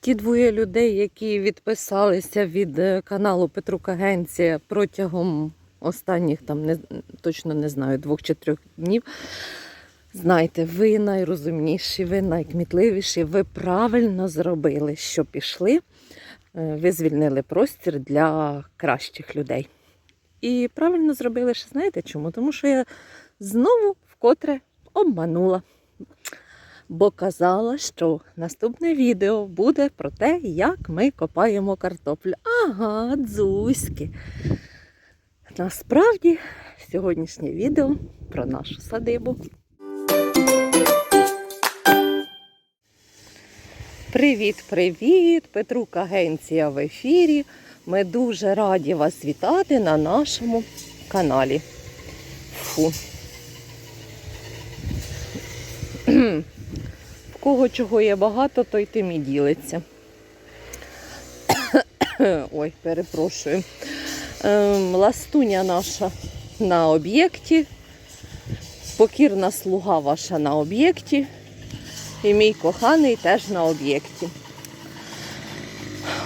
Ті двоє людей, які відписалися від е, каналу Петрук Агенція протягом останніх там не точно не знаю, двох чи трьох днів. Знаєте, ви найрозумніші, ви найкмітливіші, ви правильно зробили, що пішли. Е, Ви звільнили простір для кращих людей. І правильно зробили, що знаєте чому? Тому що я знову вкотре обманула. Бо казала, що наступне відео буде про те, як ми копаємо картоплю. Ага, дзузьки. Насправді, сьогоднішнє відео про нашу садибу. Привіт, привіт! Петрук Агенція в ефірі. Ми дуже раді вас вітати на нашому каналі. Фу. Кого чого є багато, той тим і ділиться. Ой, перепрошую. Ем, Ластуня наша на об'єкті. Покірна слуга ваша на об'єкті. І мій коханий теж на об'єкті.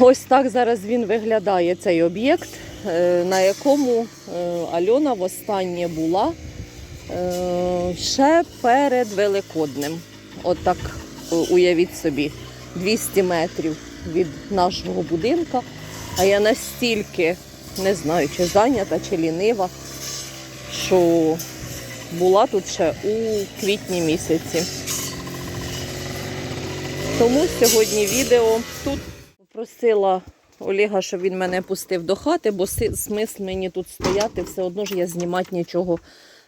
Ось так зараз він виглядає цей об'єкт, е, на якому е, Альона востаннє була е, ще перед Великоднем. От так е, уявіть собі, 200 метрів від нашого будинка. А я настільки не знаю, чи зайнята, чи лінива, що була тут ще у квітні місяці. Тому сьогодні відео тут попросила Олега, щоб він мене пустив до хати, бо смисл мені тут стояти, все одно ж я знімати нічого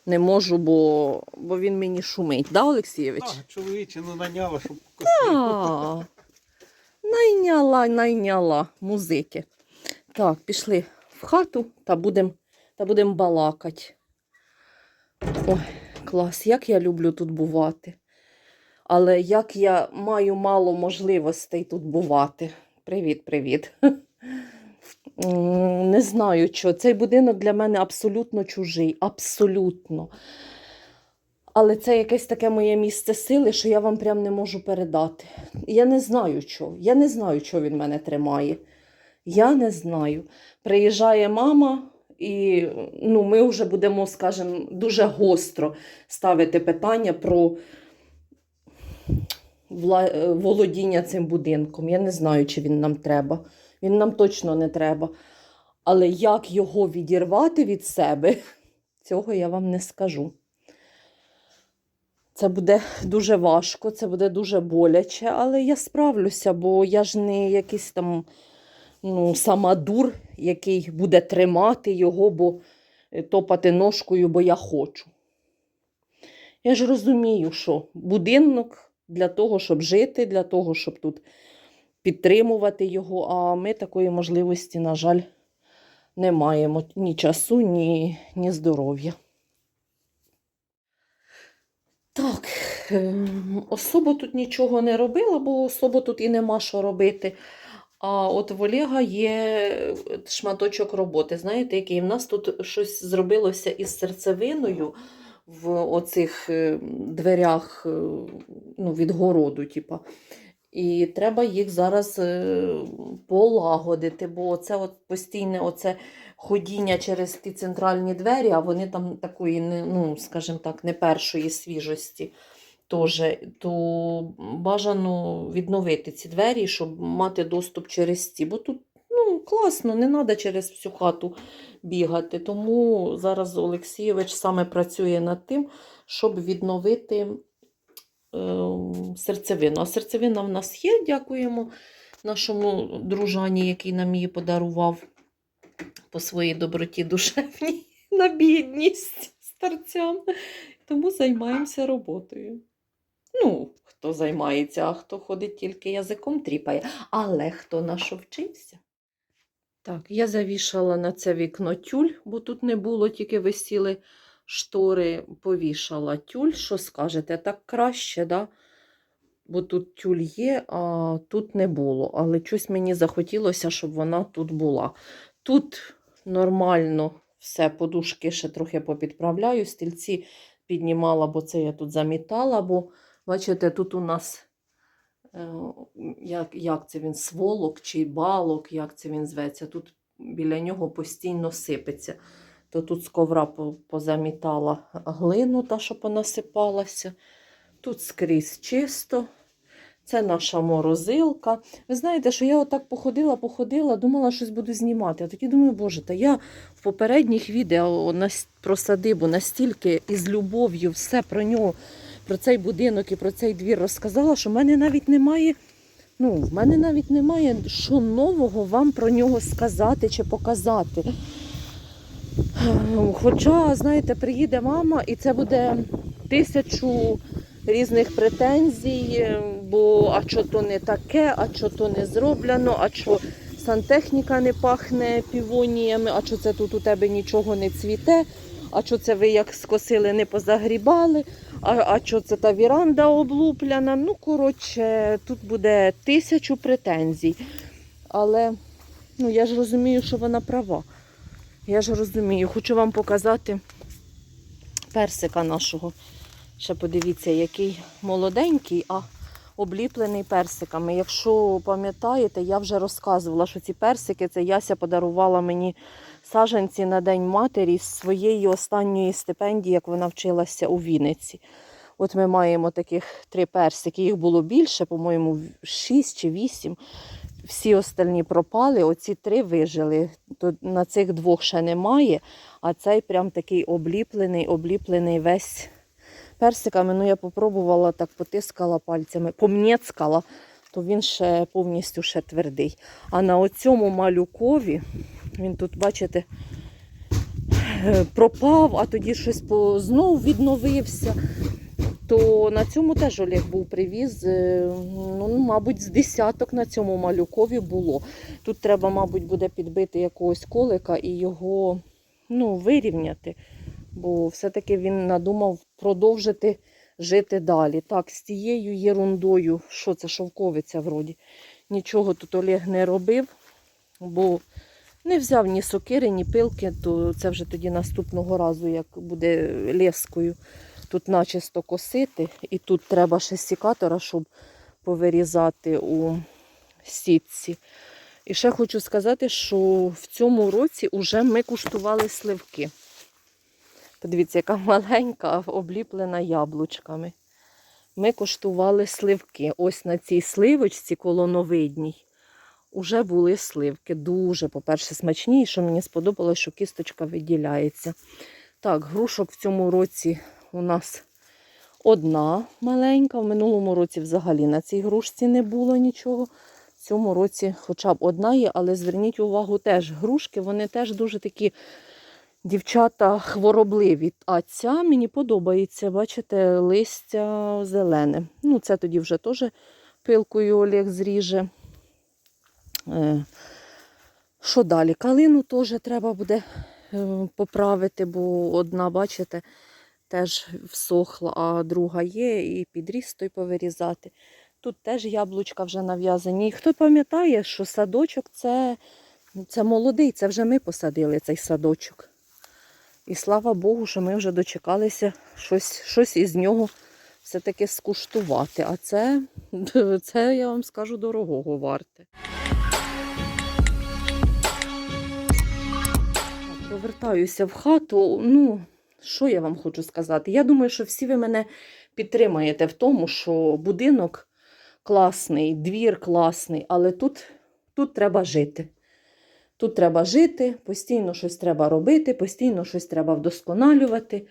не можу, бо, бо він мені шумить. Да, Олексійович? А, чоловіче, ну наняла, щоб косити. А, найняла, найняла музики. Так, пішли в хату та будемо та будем балакати. Ой, клас, як я люблю тут бувати. Але як я маю мало можливостей тут бувати. Привіт, привіт. Не знаю, що. Цей будинок для мене абсолютно чужий. Абсолютно. Але це якесь таке моє місце сили, що я вам прям не можу передати. Я не знаю, що. Я не знаю, що він мене тримає. Я не знаю. Приїжджає мама, і ну, ми вже будемо, скажімо, дуже гостро ставити питання про е, володіння цим будинком. Я не знаю, чи він нам треба. Він нам точно не треба. Але як його відірвати від себе, цього я вам не скажу. Це буде дуже важко, це буде дуже боляче, але я справлюся, бо я ж не якийсь там ну, самодур, який буде тримати його, бо е, топати ножкою, бо я хочу. Я ж розумію, що будинок для того, щоб жити, для того, щоб тут підтримувати його, а ми такої можливості, на жаль, не маємо ні часу, ні, ні здоров'я. Так, ем, особо тут нічого не робила, бо особо тут і нема що робити. А от в Олега є шматочок роботи. Знаєте, який в нас тут щось зробилося із серцевиною в оцих е, дверях е, ну, від городу, типа. І треба їх зараз е, полагодити, бо це от постійне оце ходіння через ті центральні двері, а вони там такої, ну, скажімо так, не першої свіжості. Тоже, то бажано відновити ці двері, щоб мати доступ через ті. Бо тут ну, класно, не треба через всю хату бігати. Тому зараз Олексійович саме працює над тим, щоб відновити серцевину. А серцевина в нас є, дякуємо нашому дружані, який нам її подарував по своїй доброті душевній на бідність старцям. Тому займаємося роботою. Ну, хто займається, а хто ходить тільки язиком тріпає. Але хто на вчився? Так, я завішала на це вікно тюль, бо тут не було, тільки висіли штори, повішала тюль. Що скажете, так краще, да? Бо тут тюль є, а тут не було. Але щось мені захотілося, щоб вона тут була. Тут нормально все, подушки ще трохи попідправляю, стільці піднімала, бо це я тут замітала, бо бачите, тут у нас е, як, як це він, сволок чи балок, як це він зветься. Тут біля нього постійно сипеться. То тут з ковра позамітала глину, та що понасипалася. Тут скрізь чисто. Це наша морозилка. Ви знаєте, що я отак походила, походила, думала, щось буду знімати. А тоді думаю, боже, та я в попередніх відео про садибу настільки із любов'ю все про нього, про цей будинок і про цей двір розказала, що в мене навіть немає. Ну, в мене навіть немає що нового вам про нього сказати чи показати. Хоча, знаєте, приїде мама, і це буде тисячу різних претензій, бо а що то не таке, а що то не зроблено, а що сантехніка не пахне півоніями, а що це тут у тебе нічого не цвіте, а що це ви як скосили, не позагрібали, а, а що це та віранда облупляна. Ну, коротше, тут буде тисячу претензій. Але ну, я ж розумію, що вона права. Я ж розумію, хочу вам показати персика нашого. Ще подивіться, який молоденький, а обліплений персиками. Якщо пам'ятаєте, я вже розказувала, що ці персики це Яся подарувала мені саджанці на День матері з своєї останньої стипендії, як вона вчилася у Вінниці. От ми маємо таких три персики. Їх було більше, по-моєму, шість чи вісім. Всі остальні пропали, оці три вижили. То на цих двох ще немає, а цей прям такий обліплений, обліплений весь персиками. Ну, я попробувала так, потискала пальцями, помнєцкала, то він ще повністю ще твердий. А на оцьому малюкові, він тут, бачите, е, пропав, а тоді щось по... знов відновився. То на цьому теж Олег був привіз. е, Ну, мабуть, з десяток на цьому малюкові було. Тут треба, мабуть, буде підбити якогось колика і його ну, вирівняти. Бо все-таки він надумав продовжити жити далі. Так, з тією єрундою, що це шовковиця вроді. Нічого тут Олег не робив, бо не взяв ні сокири, ні пилки, то це вже тоді наступного разу, як буде лескою тут начисто косити. І тут треба ще сікатора, щоб повирізати у сітці. І ще хочу сказати, що в цьому році вже ми куштували сливки. Подивіться, яка маленька, обліплена яблучками. Ми куштували сливки. Ось на цій сливочці колоновидній уже були сливки. Дуже, по-перше, смачні, і що мені сподобалось, що кісточка виділяється. Так, грушок в цьому році у нас одна маленька. В минулому році взагалі на цій грушці не було нічого. В цьому році хоча б одна є, але зверніть увагу, теж грушки, вони теж дуже такі дівчата хворобливі. А ця мені подобається, бачите, листя зелене. Ну, це тоді вже теж пилкою Олег зріже. Е, Що далі? Калину теж треба буде е, поправити, бо одна, бачите, теж всохла, а друга є, і підріс той повирізати. Тут теж яблучка вже нав'язані. І хто пам'ятає, що садочок це, це молодий, це вже ми посадили цей садочок. І слава Богу, що ми вже дочекалися щось, щось із нього все-таки скуштувати. А це, це, я вам скажу, дорогого варте. Повертаюся в хату. Ну, що я вам хочу сказати? Я думаю, що всі ви мене підтримаєте в тому, що будинок класний, двір класний, але тут, тут треба жити. Тут треба жити, постійно щось треба робити, постійно щось треба вдосконалювати.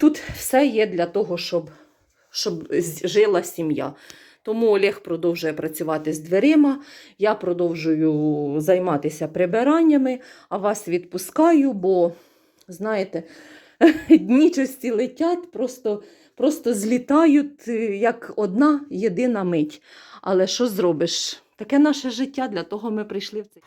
Тут все є для того, щоб, щоб жила сім'я. Тому Олег продовжує працювати з дверима, я продовжую займатися прибираннями, а вас відпускаю, бо, знаєте, дні часті летять, просто, просто злітають е, як одна єдина мить. Але що зробиш? Таке наше життя, для того ми прийшли в цей.